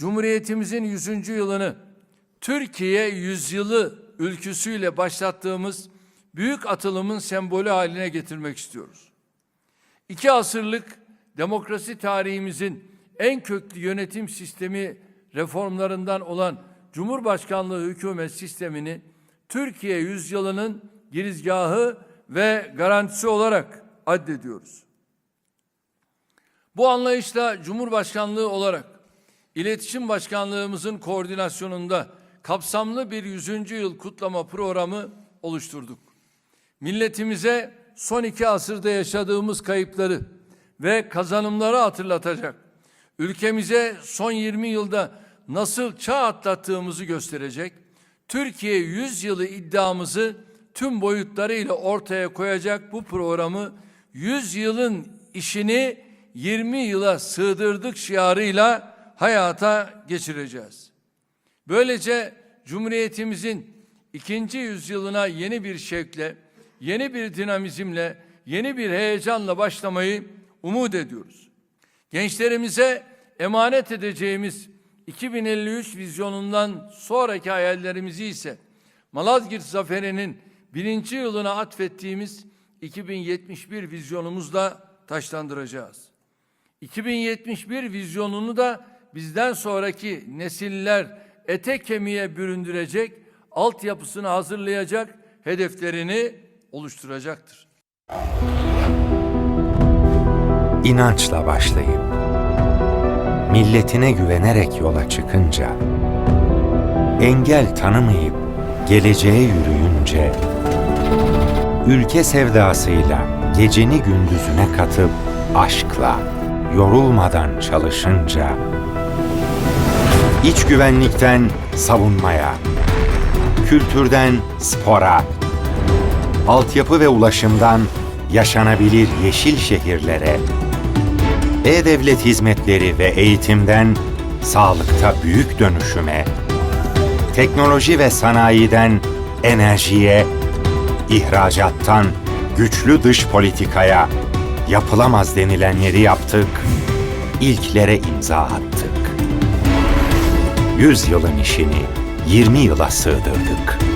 Cumhuriyetimizin 100. yılını Türkiye yüzyılı ülküsüyle başlattığımız büyük atılımın sembolü haline getirmek istiyoruz. İki asırlık demokrasi tarihimizin en köklü yönetim sistemi reformlarından olan Cumhurbaşkanlığı hükümet sistemini Türkiye yüzyılının girizgahı ve garantisi olarak addediyoruz. Bu anlayışla Cumhurbaşkanlığı olarak İletişim Başkanlığımızın koordinasyonunda kapsamlı bir 100. yıl kutlama programı oluşturduk. Milletimize son iki asırda yaşadığımız kayıpları ve kazanımları hatırlatacak, ülkemize son 20 yılda nasıl çağ atlattığımızı gösterecek, Türkiye 100 yılı iddiamızı tüm boyutlarıyla ortaya koyacak bu programı 100 yılın işini 20 yıla sığdırdık şiarıyla hayata geçireceğiz. Böylece Cumhuriyetimizin ikinci yüzyılına yeni bir şevkle, yeni bir dinamizmle, yeni bir heyecanla başlamayı umut ediyoruz. Gençlerimize emanet edeceğimiz 2053 vizyonundan sonraki hayallerimizi ise Malazgirt Zaferi'nin birinci yılına atfettiğimiz 2071 vizyonumuzla taşlandıracağız. 2071 vizyonunu da bizden sonraki nesiller ete kemiğe büründürecek, altyapısını hazırlayacak, hedeflerini oluşturacaktır. İnançla başlayıp, milletine güvenerek yola çıkınca, engel tanımayıp geleceğe yürüyünce, ülke sevdasıyla geceni gündüzüne katıp aşkla, yorulmadan çalışınca, iç güvenlikten savunmaya, kültürden spora, altyapı ve ulaşımdan yaşanabilir yeşil şehirlere, e-devlet hizmetleri ve eğitimden sağlıkta büyük dönüşüme, teknoloji ve sanayiden enerjiye, ihracattan güçlü dış politikaya yapılamaz denilenleri yaptık, ilklere imza attık. Yüz yılın işini 20 yıla sığdırdık.